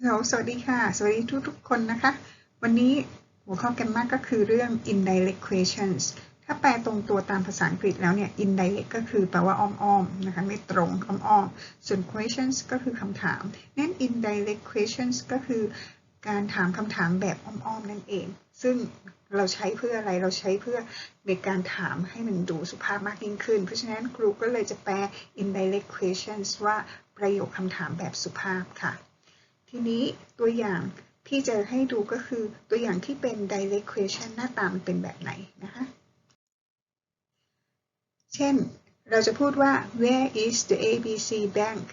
ฮัลโหลสวัสดีค่ะ สวัสดีทุกทุกๆคนนะคะ วันนี้หัวข้อกันมากก็คือเรื่อง indirect questions ถ้าแปลตรงตัวตามภาษาอังกฤษแล้วเนี่ย indirect ก็คือแปลว่าอ้อมๆนะคะ ไม่ตรงอ้อมๆส่วน questions ก็คือคำถามนั่น indirect questions ก็คือการถามคำถามแบบอ้อมๆนั่นเอง ซึ่งเราใช้เพื่ออะไร เราใช้เพื่อในการถามให้มันดูสุภาพมากยิ่งขึ้น เพราะฉะนั้นครูก็เลยจะแปล indirect questions ว่าประโยคคำถามแบบสุภาพค่ะ ทีนี้ตัวอย่างที่จะให้ดูก็คือตัวอย่างที่เป็น direct question หน้าตามันเป็นแบบไหนนะคะ เช่น เราจะพูดว่า where is the ABC bank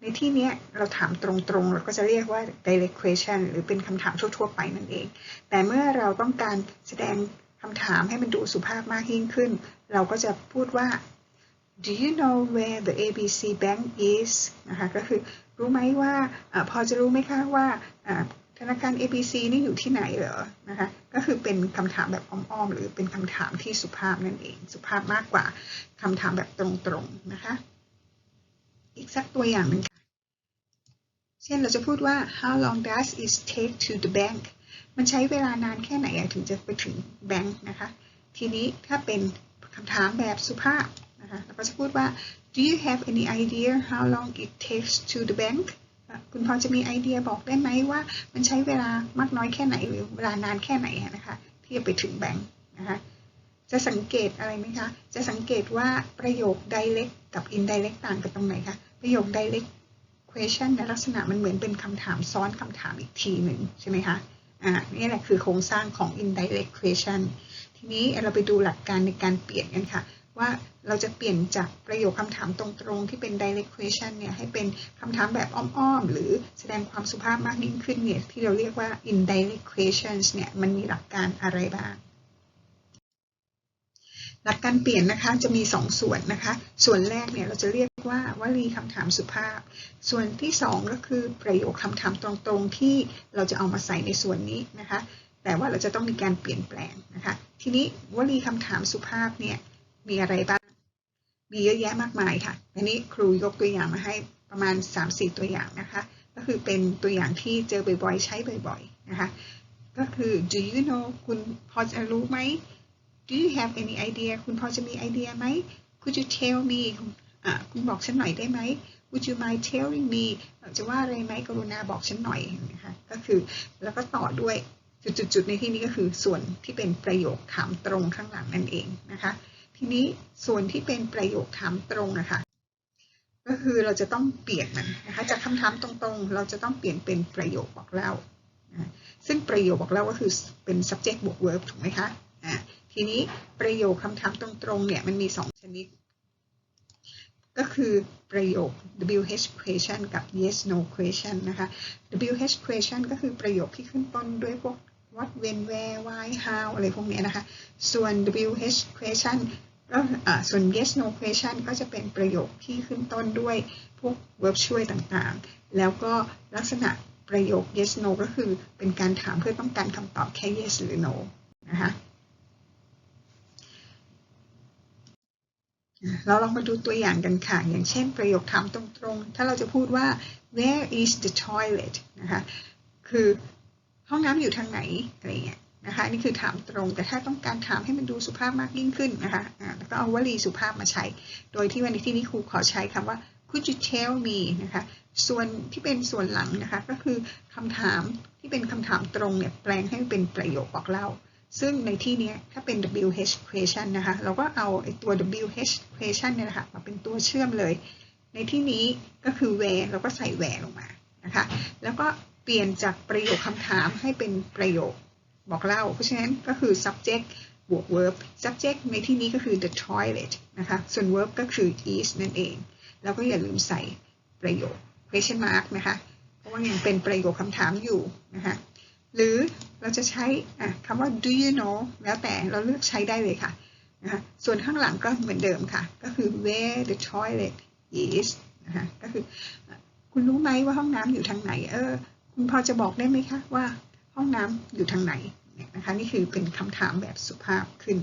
ในที่นี้เราถามตรงๆ เราก็จะเรียกว่า direct question หรือเป็นคำถามทั่วๆ ไปนั่นเอง แต่เมื่อเราต้องการแสดงคำถามให้มันดูสุภาพมากยิ่งขึ้น เราก็จะพูดว่า do you know where the ABC bank is นะคะ ก็คือ รู้ไหมว่าอพอจะรู้ไหมคะว่าธนาคาร ABC นี่อยู่ที่ไหนเหรอนะคะ ก็คือเป็นคำถามแบบอ้อมๆ หรือเป็นคำถามที่สุภาพนั่นเอง สุภาพมากกว่าคำถามแบบตรงๆนะคะ อีกสักตัวอย่างหนึ่งค่ะ เช่นเราจะพูดว่า how long does it take to the bank มันใช้เวลานานแค่ไหนถึงจะไปถึงแบงค์นะคะ ทีนี้ถ้าเป็นคำถามแบบสุภาพนะคะเราก็จะพูดว่า do you have any idea how long it takes to the bank คุณพอจะมีไอเดียบอกได้ไหมว่า มันใช้เวลามากน้อยแค่ไหนหรือเวลานานแค่ไหนนะคะที่จะไปถึงแบงค์นะคะจะสังเกตอะไรไหมคะ จะสังเกตว่าประโยค direct กับ indirect ต่างกันตรงไหนคะ ประโยค direct question ในลักษณะมันเหมือนเป็นคำถามซ้อนคำถามอีกทีหนึ่งใช่ไหมคะ อ่า นี่แหละคือโครงสร้างของ indirect question ทีนี้เราไปดูหลักการในการเปลี่ยนกันค่ะ ว่าเราจะเปลี่ยนจากประโยคคำถามตรงๆ ที่เป็น direct question เนี่ยให้เป็นคำถามแบบอ้อมๆ หรือแสดงความสุภาพมากยิ่งขึ้นเนี่ยที่เราเรียกว่า indirect questions เนี่ยมันมีหลักการอะไรบ้าง หลักการเปลี่ยนนะคะจะมี 2ส่วนนะคะ ส่วนแรกเนี่ยเราจะเรียกว่าวลีคำถามสุภาพ ส่วนที่ 2 ก็คือประโยคคำถามตรงๆ ที่เราจะเอามาใส่ในส่วนนี้นะคะแต่ว่าเราจะต้องมีการเปลี่ยนแปลงนะคะ ทีนี้วลีคำถามสุภาพเนี่ย มีอะไรบ้าง มีเยอะแยะมากมายค่ะ อันนี้ครูยกตัวอย่างมาให้ประมาณ 3-4 ตัวอย่างนะคะ ก็คือเป็นตัวอย่างที่เจอบ่อยๆ ใช้บ่อยๆ นะคะ ก็คือ do you know คุณพอจะรู้ไหม do you have any idea คุณพอจะมีไอเดียไหม could you tell me คุณบอกฉันหน่อยได้ไหม would you mind telling me จะว่าอะไรไหมกรุณาบอกฉันหน่อยนะคะ ก็คือแล้วก็ต่อด้วยจุดๆในที่นี้ก็คือส่วนที่เป็นประโยคถามตรงข้างหลังนั่นเองนะคะ ทีนี้ส่วนที่เป็นประโยคถามตรงนะคะก็คือเราจะต้องเปลี่ยนมันนะคะจากคำถามตรงๆ เราจะต้องเปลี่ยนเป็นประโยคบอกเล่านะซึ่งประโยคบอกเล่าก็คือเป็น subject บวก verb ถูกไหมคะอ่าทีนี้ประโยคคำถามตรงๆเนี่ยมันมี 2 ชนิด ก็คือประโยค WH question กับ yes no question นะคะ WH question ก็คือประโยคที่ขึ้นต้นด้วยพวก what when where why how อะไรพวกนี้นะคะ ส่วน WH question ก็ส่วน yes no question ก็จะเป็นประโยคที่ขึ้นต้นด้วยพวก verb ช่วยต่างๆ แล้วก็ลักษณะประโยค yes no ก็คือเป็นการถามเพื่อต้องการคำตอบแค่ yes หรือ no นะคะเราลองมาดูตัวอย่างกันค่ะ อย่างเช่นประโยคถามตรงๆ ถ้าเราจะพูดว่า where is the toilet นะคะ คือห้องน้ำอยู่ทางไหน อะไรเงี้ย นะคะนี่คือถามตรง แต่ถ้าต้องการถามให้มันดูสุภาพมากยิ่งขึ้นนะคะะแล้วก็เอาวลีสุภาพมาใช้ โดยที่วันนี้ที่นี้ครูขอใช้คำว่า could you tell me นะคะ ส่วนที่เป็นส่วนหลังนะคะ ก็คือคำถามที่เป็นคำถามตรงเนี่ยแปลงให้เป็นประโยคบอกเล่า ซึ่งในที่นี้ถ้าเป็น WH question นะคะ เราก็เอาไอ้ตัว WH question เนี่ยนะคะมาเป็นตัวเชื่อมเลย ในที่นี้ก็คือ where เราก็ใส่ where ลงมานะคะ แล้วก็เปลี่ยนจากประโยคคำถามให้เป็นประโยค บอกเล่า เพราะฉะนั้นก็คือ subject บวก verb subject ในที่นี้ก็คือ the toilet นะคะ ส่วน verb ก็คือ is นั่นเอง แล้วก็อย่าลืมใส่ประโยค question mark นะคะ เพราะว่ายังเป็นประโยคคำถามอยู่นะคะ หรือเราจะใช้คำว่า do you know แล้วแต่เราเลือกใช้ได้เลยค่ะนะคะส่วนข้างหลังก็เหมือนเดิมค่ะ ก็คือ where the toilet is นะคะ ก็คือ คุณรู้ไหมว่าห้องน้ำอยู่ทางไหน เออ คุณพอจะบอกได้ไหมคะว่า ห้องน้ำอยู่ทางไหนนะคะนี่คือเป็นคำถามแบบสุภาพขึ้น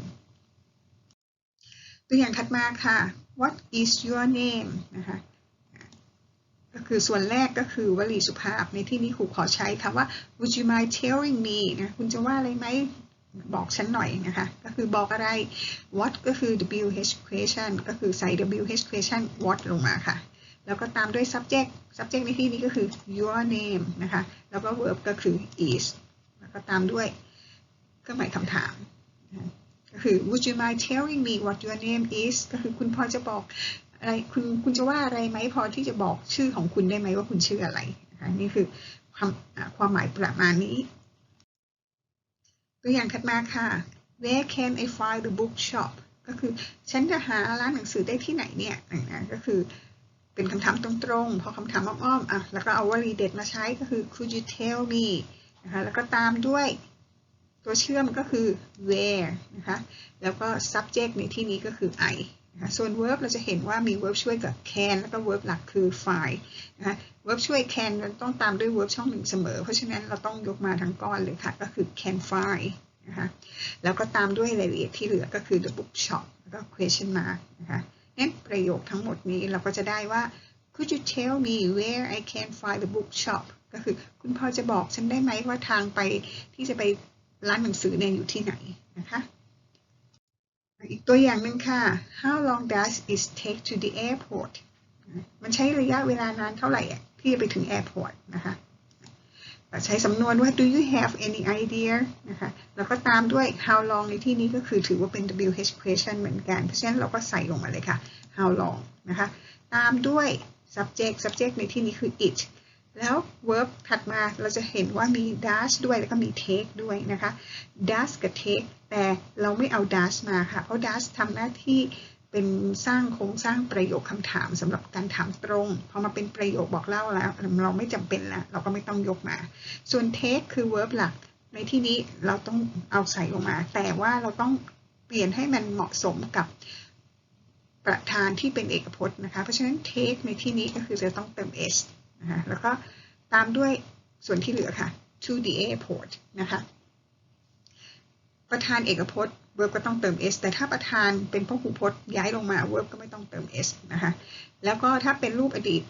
ตัวอย่างถัดมาค่ะ what is your name นะคะก็คือส่วนแรกก็คือวลีสุภาพในที่นี้ครูขอใช้คำว่า would you mind telling me นะคุณจะว่าอะไรไหมบอกฉันหน่อยนะคะ ก็คือบอกอะไร what ก็คือ WH question ก็คือใส่ WH question what ลงมาค่ะ แล้วก็ตามด้วย subject subject ในที่นี้ก็คือ your name นะคะ แล้วก็ verb ก็คือ is ก็ตามด้วยเครื่องหมายคำถามก็คือ would you mind telling me what your name is ก็คือคุณพอจะบอกอะไรคุณคุณจะว่าอะไรไหมพอที่จะบอกชื่อของคุณได้ไหมว่าคุณชื่ออะไรนะคะนี่คือความความหมายประมาณนี้ตัวอย่างถัดมาค่ะ Where can I find the bookshop ก็คือฉันจะหาร้านหนังสือได้ที่ไหนเนี่ยนะก็คือเป็นคำถามตรงๆ พอคำถามอ้อมๆอะแล้วก็เอาวลีเด็ดมาใช้ก็คือ could you tell me นะคะแล้วก็ตามด้วยตัวเชื่อมก็คือ where นะคะแล้วก็ subject ในที่นี้ก็คือ I นะคะส่วน verb เราจะเห็นว่ามี verb ช่วยกับ can แล้วก็ verb หลักคือ find นะคะ verb ช่วย can มันต้องตามด้วย verb ช่องหนึ่งเสมอ เพราะฉะนั้นเราต้องยกมาทั้งก้อนเลยค่ะ ก็คือ can find นะคะแล้วก็ตามด้วยรายละเอียดที่เหลือก็คือ the bookshop แล้วก็ question mark นะคะนั้นประโยคทั้งหมดนี้เราก็จะได้ว่า could you tell me where I can find the bookshop ก็คือ คุณพ่อจะบอกฉันได้ไหมว่าทางไปที่จะไปร้านหนังสือเนี่ยอยู่ที่ไหนนะคะอีกตัวอย่างหนึ่งค่ะ How long does it take to the airport มันใช้ระยะเวลานานเท่าไหร่ที่จะไปถึง airport นะคะใช้สำนวนว่า do you have any idea นะคะ แล้วก็ตามด้วย how long ในที่นี้ก็คือถือว่าเป็น WH question เหมือนกัน เพราะฉะนั้นเราก็ใส่ลงมาเลยค่ะ how long นะคะ ตามด้วย subject subject ในที่นี้คือ it แล้ว verb ถัดมาเราจะเห็นว่ามี does ด้วยแล้วก็มี take ด้วยนะคะ does กับ take แต่เราไม่เอา does มาค่ะ เพราะ does ทำหน้าที่เป็นสร้างโครงสร้างประโยคคำถามสำหรับการถามตรง พอมาเป็นประโยคบอกเล่าแล้ว เราไม่จำเป็นแล้ว เราก็ไม่ต้องยกมา ส่วน take คือ verb หลัก ในที่นี้เราต้องเอาใส่ลงมา แต่ว่าเราต้องเปลี่ยนให้มันเหมาะสมกับประธานที่เป็นเอกพจน์นะคะ เพราะฉะนั้น take ในที่นี้ก็คือจะต้องเติม s นะคะแล้วก็ตามด้วยส่วนที่เหลือค่ะ to the airport นะคะประธานเอกพจน์ verb ก็ต้องเติม s แต่ถ้าประธานเป็นพหูพจน์ย้ายลงมา verb ก็ไม่ต้องเติม s นะคะแล้วก็ถ้าเป็นรูปอดีต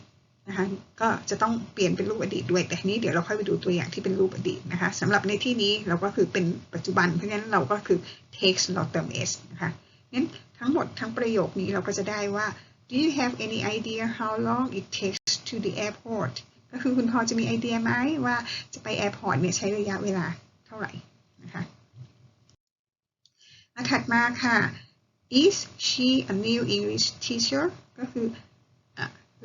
นะคะก็จะต้องเปลี่ยนเป็นรูปอดีตด้วย แต่นี้เดี๋ยวเราค่อยไปดูตัวอย่างที่เป็นรูปอดีตนะคะสำหรับในที่นี้เราก็คือเป็นปัจจุบัน เพราะฉะนั้นเราก็คือ takes เราเติม s นะคะงั้นทั้งหมดทั้งประโยคนี้เราก็จะได้ว่า do you have any idea how long it takes to the airport ก็คือคุณพอจะมีไอเดียไหมว่าจะไปแอร์พอร์ตเนี่ยใช้ระยะเวลาเท่าไหร่นะคะมาถัดมาค่ะ is she a new English teacher ก็คือ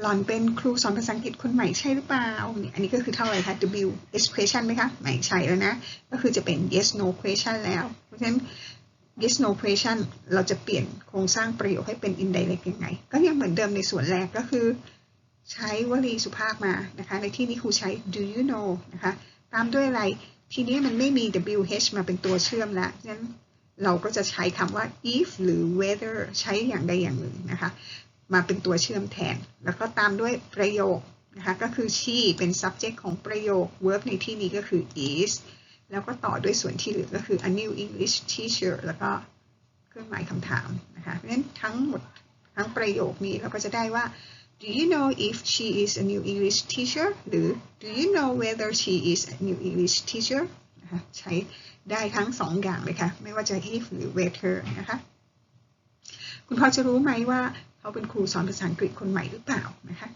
หล่อนเป็นครูสอนภาษาอังกฤษคนใหม่ใช่หรือเปล่าเนี่ยอันนี้ก็คือเท่าไหร่คะ W S question ไหมคะ ไม่ใช่แล้วนะ ก็คือจะเป็น yes no question แล้ว เพราะฉะนั้น yes no question เราจะเปลี่ยนโครงสร้างประโยคให้เป็น indirect ยังไง ก็ยังเหมือนเดิมในส่วนแรกก็คือ ใช้วลีสุภาพมานะคะ ในที่นี้ครูใช้ do you know นะคะ ตามด้วยอะไร ทีนี้มันไม่มี WH มาเป็นตัวเชื่อมแล้วฉะนั้นเราก็จะใช้คำว่า if หรือ whether ใช้อย่างใดอย่างหนึ่งนะคะ มาเป็นตัวเชื่อมแทน แล้วก็ตามด้วยประโยคนะคะ ก็คือ she เป็น subject ของประโยค verb ในที่นี้ก็คือ is แล้วก็ต่อด้วยส่วนที่เหลือก็คือ a new English teacher แล้วก็เครื่องหมายคำถามนะคะ เพราะฉะนั้นทั้งหมดทั้งประโยคนี้เราก็จะได้ว่า Do you know if she is a new English teacher หรือ Do you know whether she is a new English teacher นะคะใช้ได้ทั้งสองอย่างเลยค่ะ ไม่ว่าจะ if หรือ whether นะคะ คุณพอจะรู้ไหมว่าเขาเป็นครูสอนภาษาอังกฤษคนใหม่หรือเปล่านะคะ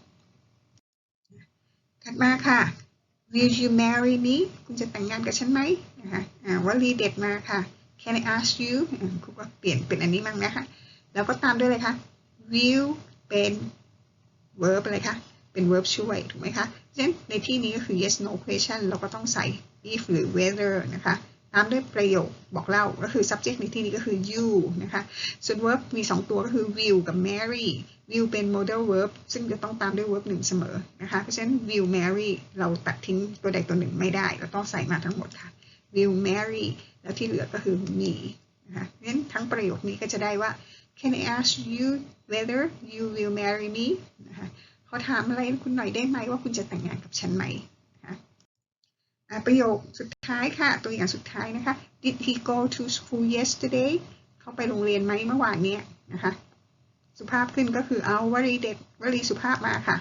ถัดมาค่ะ Will you marry me คุณจะแต่งงานกับฉันไหมนะคะอ่าวลีเด็ดมาค่ะ Can I ask you ครูก็เปลี่ยนเป็นอันนี้มั่งนะคะ แล้วก็ตามด้วยเลยค่ะ Will เป็น verb อะไรคะ เป็น verb ช่วย ถูกไหมคะฉะนั้นในที่นี้ก็คือ yes no question เราก็ต้องใส่ if หรือ whether นะคะ ตามด้วยประโยคบอกเล่า ก็คือ subject ในที่นี้ก็คือ you นะคะ ส่วน verb มี 2 ตัวก็คือ will กับ marry will เป็น modal verb ซึ่งจะต้องตามด้วย verb หนึ่งเสมอนะคะ เพราะฉะนั้น will marry เราตัดทิ้งตัวใดตัวหนึ่งไม่ได้ เราต้องใส่มาทั้งหมดค่ะ will marry แล้วที่เหลือก็คือ me นะคะเพราะฉะนั้นทั้งประโยคนี้ก็จะได้ว่า Can I ask you whether you will marry me นะคะขาถามอะไรคุณหน่อยได้ไหมว่าคุณจะแต่งงานกับฉันไหมนะคะประโยคสุดท้ายค่ะ ตัวอย่างสุดท้ายนะคะ Did he go to school yesterday เขาไปโรงเรียนไหมเมื่อวานเนี้ยนะคะ สุภาพขึ้นก็คือเอาวลีเด็ดวลีสุภาพมาค่ะ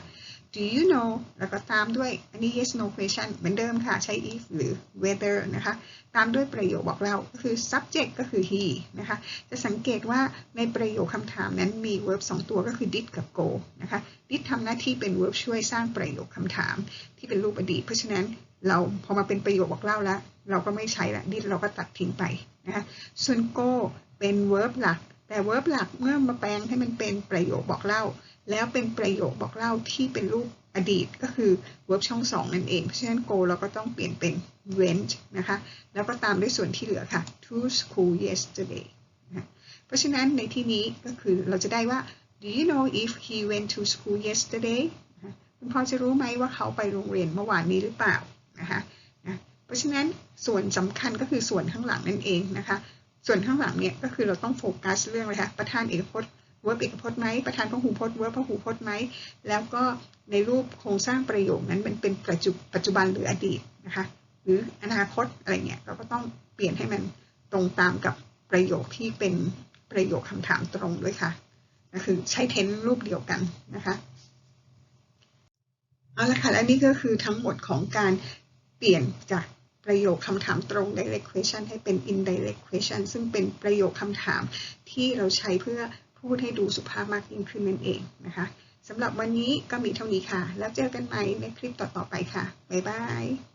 do you know แล้วก็ตามด้วยอันนี้ yes no question เหมือนเดิมค่ะใช้ if หรือ whether นะคะ ตามด้วยประโยคบอกเล่าก็คือ subject ก็คือ he นะคะ จะสังเกตว่าในประโยคคำถามนั้นมี verb 2 ตัวก็คือ did กับ go นะคะ did ทำหน้าที่เป็น verb ช่วยสร้างประโยคคำถาม ที่เป็นรูปอดีต เพราะฉะนั้นเราพอมาเป็นประโยคบอกเล่าแล้ว เราก็ไม่ใช้ละ did เราก็ตัดทิ้งไปนะคะ ส่วน go เป็น verb หลักแต่ verb หลักเมื่อมาแปลงให้มันเป็นประโยคบอกเล่า แล้วเป็นประโยคบอกเล่าที่เป็นรูปอดีตก็คือ verb ช่องสองนั่นเอง เพราะฉะนั้น go เราก็ต้องเปลี่ยนเป็น went นะคะ แล้วก็ตามด้วยส่วนที่เหลือค่ะ to school yesterday นะเพราะฉะนั้นในที่นี้ก็คือเราจะได้ว่า do you know if he went to school yesterday นะคะคุณพ่อจะรู้ไหมว่าเขาไปโรงเรียนเมื่อวานนี้หรือเปล่านะคะนะเพราะฉะนั้นส่วนสำคัญก็คือส่วนข้างหลังนั่นเองนะคะ ส่วนข้างหลังเนี่ยก็คือเราต้องโฟกัสเรื่องอะไรคะประธานเอกพจน์ verb เอกพจน์ไหมประธานพหูพจน์ verb พหูพจน์ไหมแล้วก็ในรูปโครงสร้างประโยคนั้นมันเป็นปัจจุปัจจุบันหรืออดีตนะคะหรืออนาคตอะไรเงี้ยเราก็ต้องเปลี่ยนให้มันตรงตามกับประโยคที่เป็นประโยคคำถามตรงด้วยค่ะก็คือใช้เทนรูปเดียวกันนะคะเอาละค่ะและนี่ก็คือทั้งหมดของการเปลี่ยนจากประโยคคำถามตรง direct question ให้เป็น indirect question ซึ่งเป็นประโยคคำถามที่เราใช้เพื่อ พูดให้ดูสุภาพมากยิ่งขึ้นนั่นเองนะคะสำหรับวันนี้ก็มีเท่านี้ค่ะ แล้วเจอกันใหม่ในคลิปต่อๆไปค่ะ บ๊ายบาย